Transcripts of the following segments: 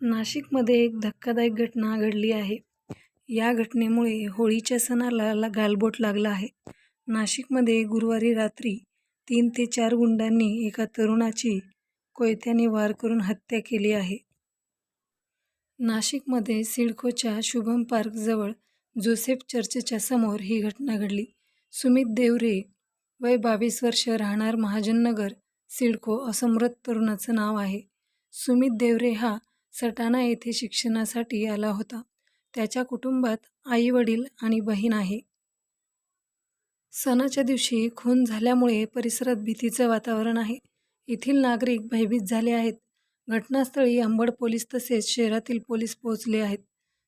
नाशिकमध्ये एक धक्कादायक घटना घडली आहे. या घटनेमुळे होळीच्या सणाला ला गालबोट लागला आहे. नाशिकमध्ये गुरुवारी रात्री तीन ते चार गुंडांनी एका तरुणाची कोयत्याने वार करून हत्या केली आहे. नाशिकमध्ये सिडकोच्या शुभम पार्कजवळ जोसेफ चर्चच्या समोर ही घटना घडली. सुमित देवरे वय बावीस वर्ष राहणार महाजननगर सिडको असं मृत तरुणाचं नाव आहे. सुमित देवरे हा सटाणा येथे शिक्षणासाठी आला होता. त्याच्या कुटुंबात आई वडील आणि बहीण आहे. सणाच्या दिवशी खून झाल्यामुळे परिसरात भीतीचं वातावरण आहे. येथील नागरिक भयभीत झाले आहेत. घटनास्थळी अंबड पोलीस तसेच शहरातील पोलीस पोहोचले आहेत.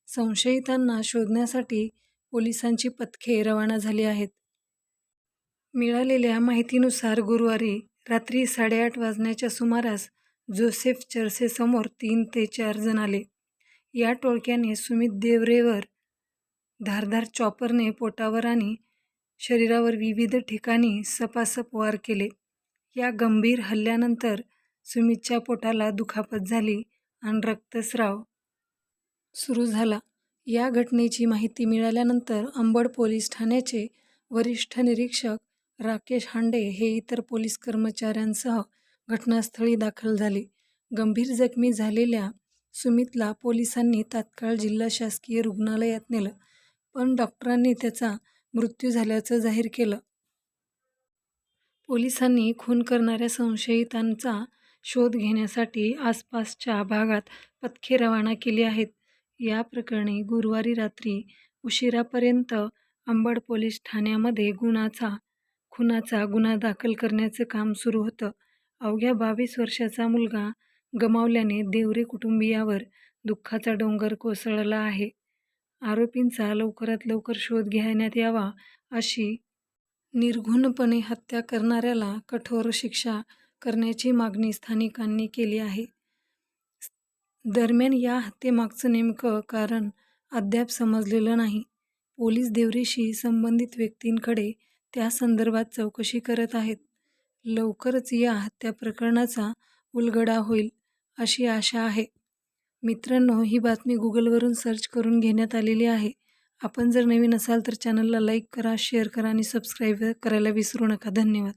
संशयितांना शोधण्यासाठी पोलिसांची पथके रवाना झाली आहेत. मिळालेल्या माहितीनुसार गुरुवारी रात्री साडेआठ वाजण्याच्या सुमारास जोसेफ चर्चेसमोर तीन ते चार जण आले. या टोळक्याने सुमित देवरेवर धारधार चॉपरने पोटावर आणि शरीरावर विविध ठिकाणी सपासप वार केले. या गंभीर हल्ल्यानंतर सुमितच्या पोटाला दुखापत झाली आणि रक्तस्राव सुरू झाला. या घटनेची माहिती मिळाल्यानंतर अंबड पोलीस ठाण्याचे वरिष्ठ निरीक्षक राकेश हांडे हे इतर पोलीस कर्मचाऱ्यांसह घटनास्थळी दाखल झाले. गंभीर जखमी झालेल्या सुमितला पोलिसांनी तात्काळ जिल्हा शासकीय रुग्णालयात नेलं पण डॉक्टरांनी त्याचा मृत्यू झाल्याचं जाहीर केलं. पोलिसांनी खून करणाऱ्या संशयितांचा शोध घेण्यासाठी आसपासच्या भागात पथके रवाना केली आहेत. या प्रकरणी गुरुवारी रात्री उशिरापर्यंत अंबड पोलीस ठाण्यामध्ये गुणाचा खुनाचा गुन्हा दाखल करण्याचं काम सुरू होतं. अवघ्या बावीस वर्षाचा मुलगा गमावल्याने देवरे कुटुंबियावर दुःखाचा डोंगर कोसळला आहे. आरोपींचा लवकरात लवकर शोध घेण्यात यावा अशी निर्घृणपणे हत्या करणाऱ्याला कठोर शिक्षा करण्याची मागणी स्थानिकांनी केली आहे. दरम्यान या हत्येमागचं नेमकं कारण अद्याप समजलेलं नाही. पोलीस देवरेशी संबंधित व्यक्तींकडे त्या संदर्भात चौकशी करत आहेत. लवकरच या हत्या प्रकरणाचा उलगडा होईल अशी आशा आहे. मित्रांनो ही बातमी गुगलवरून सर्च करून घेण्यात आलेली आहे. आपण जर नवीन असाल तर चॅनलला लाईक करा शेअर करा आणि सबस्क्राईब करायला विसरू नका. धन्यवाद.